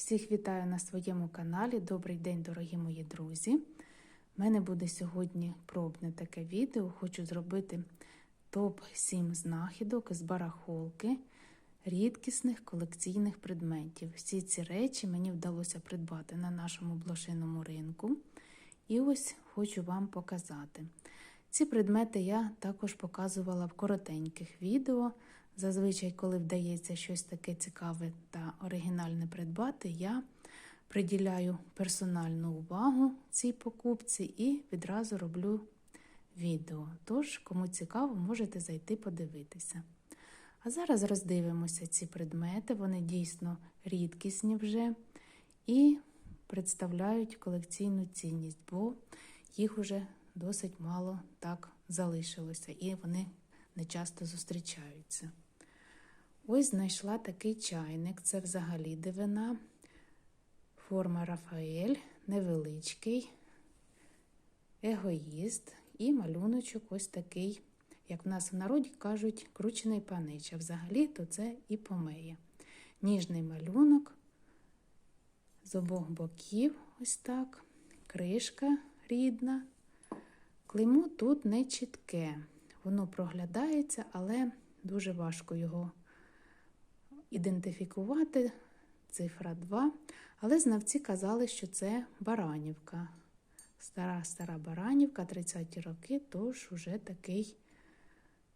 Всіх вітаю на своєму каналі. Добрий день, дорогі мої друзі. У мене буде сьогодні пробне таке відео. Хочу зробити топ-7 знахідок з барахолки рідкісних колекційних предметів. Всі ці речі мені вдалося придбати на нашому блошиному ринку. І ось хочу вам показати. Ці предмети я також показувала в коротеньких відео. Зазвичай, коли вдається щось таке цікаве та оригінальне придбати, я приділяю персональну увагу цій покупці і відразу роблю відео. Тож, кому цікаво, можете зайти подивитися. А зараз роздивимося ці предмети, вони дійсно рідкісні вже і представляють колекційну цінність, бо їх уже досить мало так залишилося, і вони не часто зустрічаються. Ось знайшла такий чайник, це взагалі дивина. Форма Рафаель, невеличкий, егоїст і малюночок ось такий, як в нас в народі кажуть, кручений панич. А взагалі то це і помея. Ніжний малюнок з обох боків, ось так, кришка рідна. Клеймо тут не чітке, воно проглядається, але дуже важко його ідентифікувати. Цифра 2. Але знавці казали, що це Баранівка. Стара стара Баранівка, 30-ті роки, тож уже такий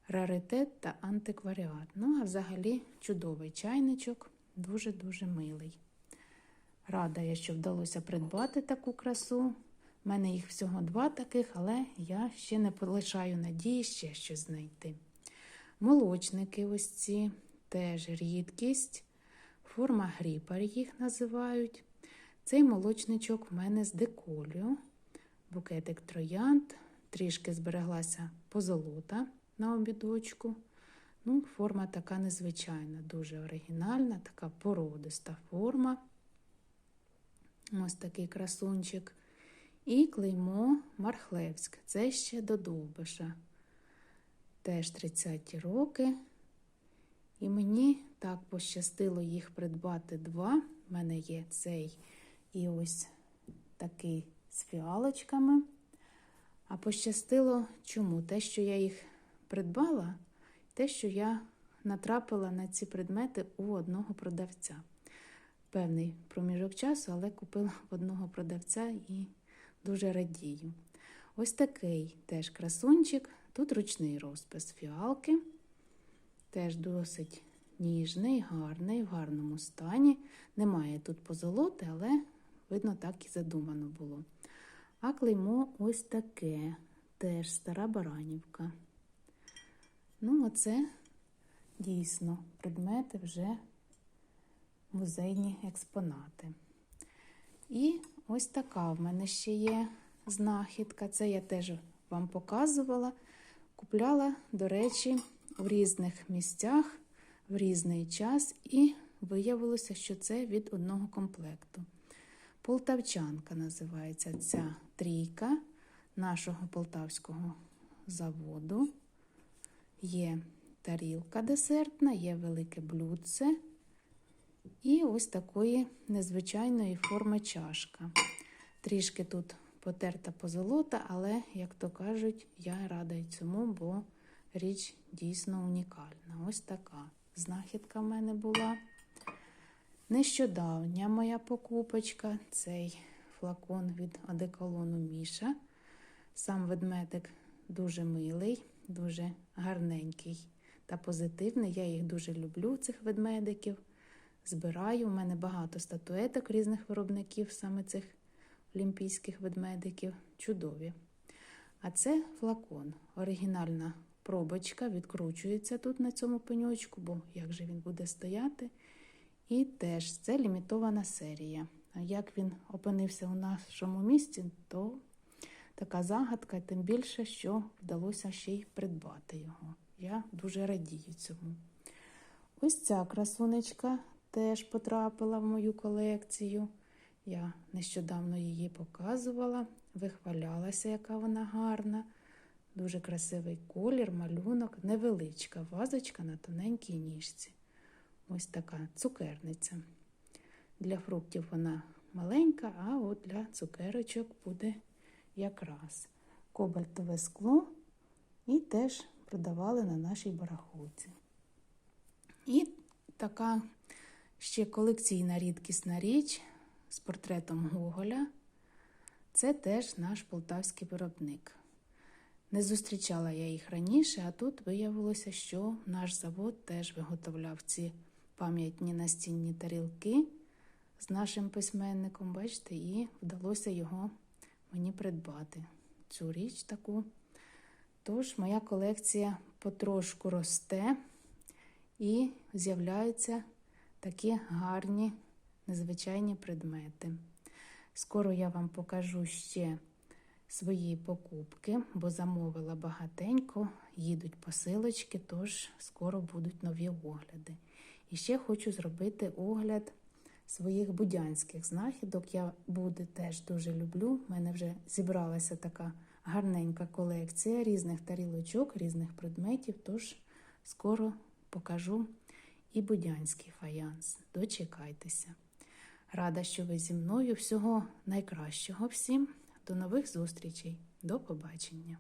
раритет та антикваріат. Ну, а взагалі чудовий чайничок, дуже-дуже милий. Рада я, що вдалося придбати таку красу. У мене їх всього два таких, але я ще не полишаю надії ще щось знайти. Молочники ось ці теж рідкість. Форма гріпар їх називають. Цей молочничок в мене з деколію. Букетик троянд, трішки збереглася позолота на обідочку. Ну, Форма така незвичайна, дуже оригінальна, така породиста форма. Ось такий красунчик. І клеймо Мархлевськ. Це ще до Довбиша. Теж 30-ті роки. І мені так пощастило їх придбати два. У мене є цей і ось такий з фіалочками. А пощастило чому? Те, що я їх придбала, те, що я натрапила на ці предмети у одного продавця. Певний проміжок часу, але купила в одного продавця і дуже радію. Ось такий теж красунчик. Тут ручний розпис фіалки. Теж досить ніжний, гарний, в гарному стані. Немає тут позолоти, але, видно, так і задумано було. А клеймо ось таке, теж стара баранівка. Ну, оце дійсно предмети вже музейні експонати. І ось така в мене ще є знахідка. Це я теж вам показувала. Купляла, до речі, в різних місцях в різний час, і виявилося, що це від одного комплекту. Полтавчанка називається ця трійка нашого полтавського заводу. Є тарілка десертна, є велике блюдце. І ось такої незвичайної форми чашка. Трішки тут потерта позолота, але, як то кажуть, я рада й цьому, бо річ дійсно унікальна. Ось така знахідка в мене була. Нещодавня моя покупочка цей флакон від одеколону Міша. Сам ведмедик дуже милий, дуже гарненький та позитивний. Я їх дуже люблю, цих ведмедиків. Збираю. У мене багато статуеток різних виробників, саме цих олімпійських ведмедиків. Чудові. А це флакон. Оригінальна пробочка відкручується тут на цьому пеньочку, бо як же він буде стояти. І теж це лімітована серія. А як він опинився у нашому місці, то така загадка, тим більше, що вдалося ще й придбати його. Я дуже радію цьому. Ось ця красунечка теж потрапила в мою колекцію. Я нещодавно її показувала, вихвалялася, яка вона гарна. Дуже красивий колір, малюнок, невеличка вазочка на тоненькій ніжці. Ось така цукерниця. Для фруктів вона маленька, а от для цукерочок буде якраз кобальтове скло і теж продавали на нашій барахолці. І така ще колекційна рідкісна річ з портретом Гоголя. Це теж наш полтавський виробник. Не зустрічала я їх раніше, а тут виявилося, що наш завод теж виготовляв ці пам'ятні настінні тарілки з нашим письменником, бачите, і вдалося його мені придбати. Цю річ таку. Тож моя колекція потрошку росте і з'являються такі гарні незвичайні предмети. Скоро я вам покажу ще свої покупки, бо замовила багатенько, їдуть посилочки, тож скоро будуть нові огляди. І ще хочу зробити огляд своїх будянських знахідок. Я буди теж дуже люблю. У мене вже зібралася така гарненька колекція різних тарілочок, різних предметів, тож скоро покажу і будянський фаянс. Дочекайтеся. Рада, що ви зі мною. Всього найкращого всім. До нових зустрічей. До побачення.